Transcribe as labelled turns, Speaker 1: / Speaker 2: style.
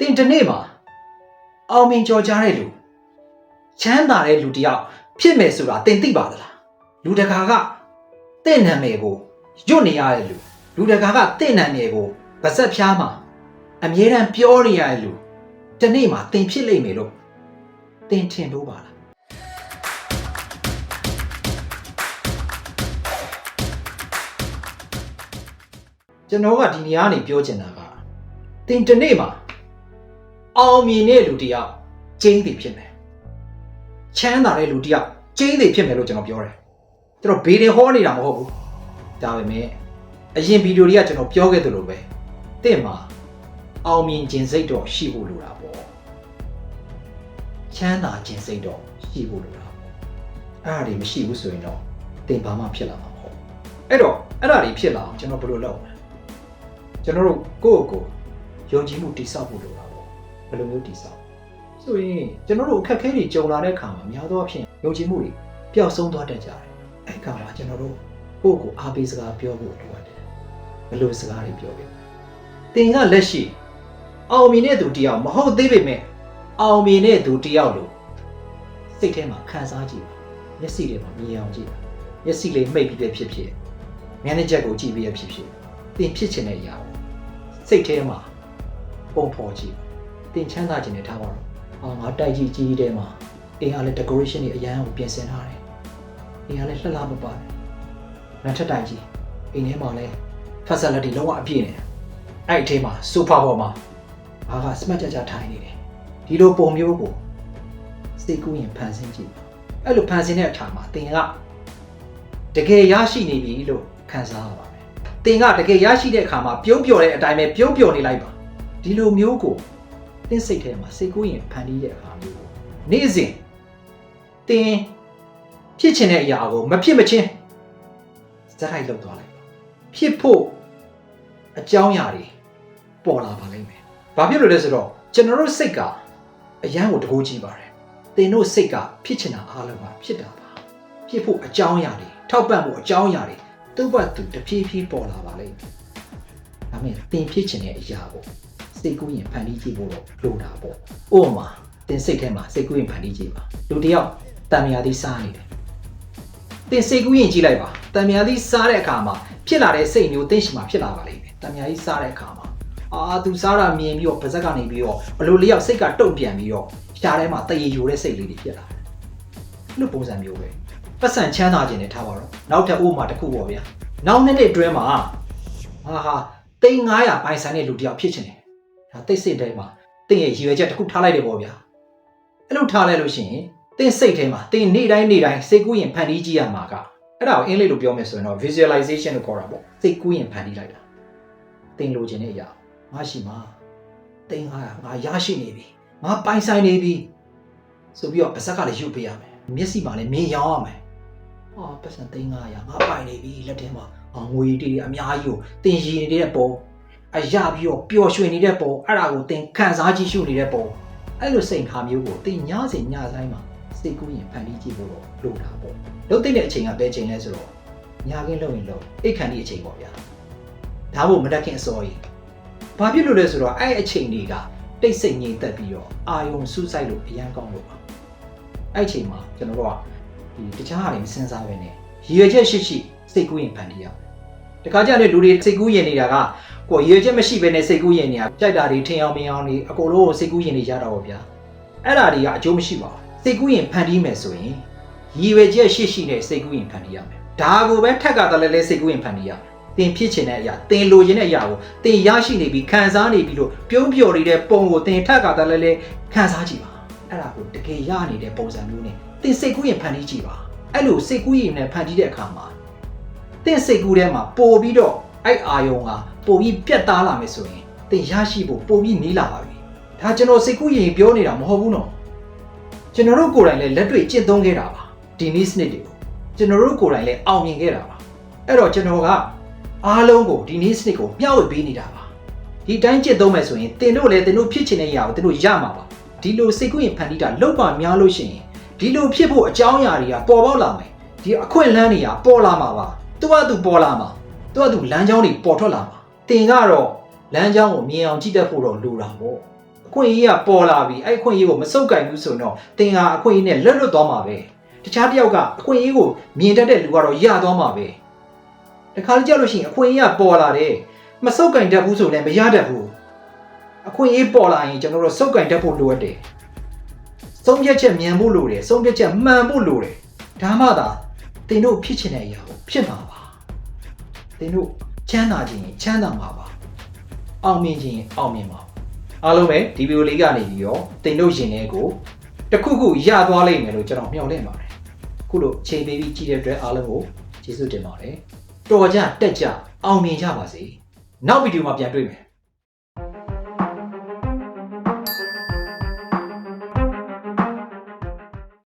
Speaker 1: တင်တနေ့မှာအောင်မြင်ကြော်ကြားတဲ့လူချမ်းသာတဲ့လူတစ်ယောက်ဖြစ်မယ်ဆိုတာတင်သိပါသလားလူတကာကတင့်နာမည်ကိုညွတ်နေရတဲ့လူလူတကာကတင့်နာမည်ကိုဗစက်ဖျားမှာအမြဲတမ်းပြောနေရတဲ့လူတနေ့မှာတင်ဖြစ်လိမ့်မယ်လို့တင်ထင်လို့ပါလားကျွန်တော်ကဒီနေရာကနေပြောချင်တာကတင်တနေ့မှာ အောင်မြင်တဲ့လူတစ်ယောက်ကျင်းသည်ဖြစ်မယ်ချမ်းသာတဲ့လူတစ်ယောက်ကျင်းသည်ဖြစ်မယ်လို့ကျွန်တော်ပြောတယ်ကျွန်တော်ဘေးတွေဟောနေတာမဟုတ်ဘူးဒါပေမဲ့အရင်ဗီဒီယိုတွေကကျွန်တော်ပြောခဲ့သလိုပဲတင့်မှာအောင်မြင်ခြင်းစိတ်တော့ရှိဖို့လိုတာပေါ့ချမ်းသာခြင်းစိတ်တော့ရှိဖို့လိုတာပေါ့အဲ့ဒါတွေမရှိဘူးဆိုရင်တော့တင်ဘာမှဖြစ်လာမှာမဟုတ်ဘူးအဲ့တော့အဲ့ဒါတွေဖြစ်လာအောင်ကျွန်တော်ဘယ်လိုလုပ်မလဲကျွန်တော်တို့ကိုယ့်ကိုယ်ယုံကြည်မှုတည်ဆောက်ဖို့လိုတာပေါ့ ဘယ်လိုမျိုးတည်ဆောက်ဆိုရင်ကျွန်တော်တို့အခက်အခဲတွေကြုံလာတဲ့အခါမှာများသောအားဖြင့်ယုံကြည်မှုတွေပျောက်ဆုံးသွားတတ်ကြတယ်အဲ့ခါမှာကျွန်တော်တို့ကိုယ့်ကိုယ်အားပေးစကားပြောဖို့လိုအပ်တယ်ဘယ်လိုစကားတွေပြောလဲတင်ကလက်ရှိအောင်မြင်တဲ့သူတယောက်မဟုတ်သေးပေမဲ့အောင်မြင်တဲ့သူတယောက်လို့စိတ်ထဲမှာခံစားကြည့်ပါမျက်စိထဲမှာမြင်အောင်ကြည့်ပါမျက်စိလေးမှိတ်ပြီးပဲဖြစ်ဖြစ်မျက်နှာချက်ကိုကြည့်ပြီးပဲဖြစ်ဖြစ်တင်ဖြစ်ချင်တဲ့အရာကိုစိတ်ထဲမှာပုံဖော်ကြည့် တင်ချမ်းသာခြင်းနဲ့ထားပါတော့အာငါတိုက်ကြီးကြီးတဲမှာအိမ်ကလည်း decoration တွေအရန်ကိုပြင်ဆင်ထားတယ်အိမ်ကလည်းလှလှမပါတယ်နထက်တိုင်ကြီးအိမ်ထဲမှာလည်း facility လုံးဝအပြည့်နေတယ်အဲ့ဒီအထဲမှာ sofa ပေါ်မှာဘာက smart ကြကြထိုင်နေတယ်ဒီလိုပုံမျိုးကိုစိတ်ကူးရင်ဖန်ဆင်းကြည့်ပါအဲ့လိုဖန်ဆင်းတဲ့အခါမှာတင်ကတကယ်ရရှိနေပြီလို့ခံစားရပါမယ်တင်ကတကယ်ရရှိတဲ့အခါမှာပြုံးပျော်တဲ့အတိုင်းပဲပြုံးပျော်နေလိုက်ပါဒီလိုမျိုးကို တင်းစိတ်ထဲမှာစိတ်ကူးရင်ဖန်တီးတဲ့အခါမျိုးကိုနေ့စဉ်တင်ဖြစ်ချင်တဲ့အရာကိုမဖြစ်မချင်းစက်ထိုက်လောက်သွားလိုက်ပါဖြစ်ဖို့အကြောင်းအရာတွေပေါ်လာပါလိမ့်မယ်ဘာဖြစ်လို့လဲဆိုတော့ကျွန်တော်တို့စိတ်ကအရန်ကိုတကူကြည့်ပါတယ်တင်တို့စိတ်ကဖြစ်ချင်တာအားလုံးကဖြစ်တာပါဖြစ်ဖို့အကြောင်းအရာတွေထောက်ပံ့ဖို့အကြောင်းအရာတွေသူ့ဘက်သူတဖြည်းဖြည်းပေါ်လာပါလိမ့်မယ်။ဒါပေမဲ့တင်ဖြစ်ခြင်းတဲ့အရာကို စိတ်ကူးရင်ဖန်တီးကြည့်ဖို့တော့လိုတာပေါ့။ဥပမာတင်စိတ်ထဲမှာစိတ်ကူးရင်ဖန်တီးကြည့်ပါ။လူတစ်ယောက်တံမြာသီးစားနေတယ်။တင်စိတ်ကူးရင်ကြည့်လိုက်ပါ။တံမြာသီးစားတဲ့အခါမှာဖြစ်လာတဲ့စိတ်မျိုးတင်ရှိမှဖြစ်လာပါလိမ့်မယ်။တံမြာသီးစားတဲ့အခါမှာအာသူစားတာမြင်ပြီးတော့ပါဇက်ကနေပြီးတော့ဘလို့လေးယောက်စိတ်ကတုံ့ပြန်ပြီးတော့ရှားထဲမှာတရေယူတဲ့စိတ်လေးတွေဖြစ်လာတယ်။အဲ့လိုပုံစံမျိုးပဲ။ပတ်စံချမ်းသာခြင်းနဲ့ထားပါတော့။နောက်ထပ်ဥပမာတစ်ခုပေါ့ဗျာ။နောက်နှစ်နှစ်အတွင်းမှာဟာဟာတိန်900ပိုင်ဆိုင်တဲ့လူတစ်ယောက်ဖြစ်ချင်တယ်။ ဒါတိတ်စိတ်ထဲမှာတင်းရဲ့ရည်ရွယ်ချက်တစ်ခုထားလိုက်တယ်ပေါ့ဗျာ။အဲ့လိုထားလိုက်လို့ရှိရင်တင်းစိတ်ထဲမှာတင်းနေ့တိုင်းနေ့တိုင်းစိတ်ကူးရင်ဖန်တီးကြည့်ရမှာကအဲ့ဒါကိုအင်္ဂလိပ်လိုပြောမယ်ဆိုရင်တော့ visualization လို့ခေါ်တာပေါ့။စိတ်ကူးရင်ဖန်တီးလိုက်တာ။တင်းလိုချင်တဲ့အရာငါရှိမှာတင်း900ငါရရှိနေပြီ။ငါပိုင်ဆိုင်နေပြီ။ဆိုပြီးတော့ပါဇက်ကလည်းယူပေးရမယ်။မျက်စိမှာလည်းမြင်ရောင်းရမယ်။အော်ပတ်စံ3900ငါပိုင်နေပြီလက်ထဲမှာအော်ငွေတွေအများကြီးကိုတင်ရည်နေတဲ့ပုံ အရပြီးတော့ပျော်ရွှင်နေတဲ့ပုံအဲ့ဒါကိုတင်ခံစားကြည့်ရှုနေတဲ့ပုံအဲ့လိုစိတ်ထားမျိုးကိုတင်ညစဉ်ညတိုင်းမှာစိတ်ကူးရင်ဖန်တီးကြည့်ဖို့တော့လိုတာပေါ့လုံးသိတဲ့အချိန်ကဘယ်ချိန်လဲဆိုတော့ညခင်းလုံရင်လုံအိတ်ခံဒီအချိန်ပေါ့ဗျာဒါဖို့မတက်ခင်အစောကြီးဘာဖြစ်လို့လဲဆိုတော့အဲ့အချိန်တွေကတိတ်ဆိတ်ငြိမ်သက်ပြီးတော့အာယုံစူးစိုက်လို့အရန်ကောင်းလို့ပါအဲ့အချိန်မှာကျွန်တော်တို့ကဒီတခြားဟာတွေမစင်စားပဲနဲ့ရည်ရွယ်ချက်ရှိရှိစိတ်ကူးရင်ဖန်တီးရမယ်။တခါကျတဲ့လူတွေစိတ်ကူးရင်နေတာက ကိုယ်ရည်ရွယ်ချက်မရှိဘဲနဲ့စိတ်ကူးရင်နေတာကြိုက်တာတွေထင်အောင်မင်အောင်တွေအကုန်လုံးကိုစိတ်ကူးရင်နေကြတော့ဗျာ။အဲ့ဒါတွေကအကျိုးမရှိပါဘူး။စိတ်ကူးရင်ဖန်တီးမယ်ဆိုရင်ရည်ရွယ်ချက်ရှိရှိနဲ့စိတ်ကူးရင်ဖန်တီးရမယ်။ဒါကိုပဲထက်ကတလဲလဲစိတ်ကူးရင်ဖန်တီးရမယ်။တင်ဖြစ်ချင်တဲ့အရာတင်လိုချင်တဲ့အရာကိုတင်ရရှိနေပြီးခံစားနေပြီးလို့ပြုံးပျော်နေတဲ့ပုံကိုတင်ထက်ကတလဲလဲခံစားကြည့်ပါ။အဲ့ဒါကိုတကယ်ရနေတဲ့ပုံစံမျိုးနဲ့တင်စိတ်ကူးရင်ဖန်တီးကြည့်ပါ။အဲ့လိုစိတ်ကူးရင်နဲ့ဖန်တီးတဲ့အခါမှာတင့်စိတ်ကူးထဲမှာပို့ပြီးတော့ အဲ့အာယုံကပို့ပြီးပြတ်သားလာမယ်ဆိုရင်တင်ရရှိဖို့ပို့ပြီးနီးလာပါပြီ။ဒါကျွန်တော်စိတ်ကူးရင်ပြောနေတာမဟုတ်ဘူးနော်။ကျွန်တော်တို့ကိုယ်တိုင်လည်းလက်တွေ့ကျင့်သုံးခဲ့တာပါဒီနည်းစနစ်တွေကိုကျွန်တော်တို့ကိုယ်တိုင်လည်းအောင်မြင်ခဲ့တာပါ။အဲ့တော့ကျွန်တော်ကအားလုံးကိုဒီနည်းစနစ်ကိုမျှဝေပေးနေတာပါ။ဒီတိုင်းကျင့်သုံးမယ်ဆိုရင်တင်တို့လည်းတင်တို့ဖြစ်ချင်တဲ့အရာကိုတင်တို့ရမှာပါ။ဒီလိုစိတ်ကူးရင်ဖန်တီးတာလောက်ပါများလို့ရှိရင်ဒီလိုဖြစ်ဖို့အကြောင်းအရာတွေကပေါ်ပေါက်လာမယ်ဒီအခွင့်အလန်းတွေကပေါ်လာမှာပါသူကသူပေါ်လာမှာ သူကသူလမ်းကြောင်းတွေပေါ်ထွက်လာမှာတင်ကတော့လမ်းကြောင်းကိုမြင်အောင်ကြည့်တတ်ဖို့တော့လိုတာပေါ့အခွင့်အရေးကပေါ်လာပြီအဲ့အခွင့်အရေးကိုမစုပ်ကင်ဘူးဆိုတော့တင်ဟာအခွင့်အရေးနဲ့လွတ်လွတ်သွားမှာပဲတခြားတစ်ယောက်ကအခွင့်အရေးကိုမြင်တတ်တဲ့လူကတော့ရသွားမှာပဲတခါလေကြောက်လို့ရှိရင်အခွင့်အရေးကပေါ်လာတယ်မစုပ်ကင်တတ်ဘူးဆိုလည်းမရတတ်ဘူးအခွင့်အရေးပေါ်လာရင်ကျွန်တော်တို့စုပ်ကင်တတ်ဖို့လိုအပ်တယ်ဆုံးဖြတ်ချက်မြန်ဖို့လိုတယ်ဆုံးဖြတ်ချက်မှန်ဖို့လိုတယ်ဒါမှသာတင်တို့ဖြစ်ချင်တဲ့အရာကိုဖြစ်မှာပါ တင်တို့ချမ်းသာခြင်းချမ်းသာမှာပါအောင်မြင်ခြင်းအောင်မြင်ပါအားလုံးပဲဒီဗီဒီယိုလေးကနေပြီးတော့တင်တို့ရင်ထဲကိုတစ်ခုခုရသွားလိမ့်မယ်လို့ကျွန်တော်မျှော်လင့်ပါတယ်ခုလိုချိန်ပေးပြီးကြည့်တဲ့အတွက်အားလုံးကိုကျေးဇူးတင်ပါတယ်တော်ကြတက်ကြအောင်မြင်ကြပါစေနောက်ဗီဒီယိုမှာပြန်တွေ့မယ်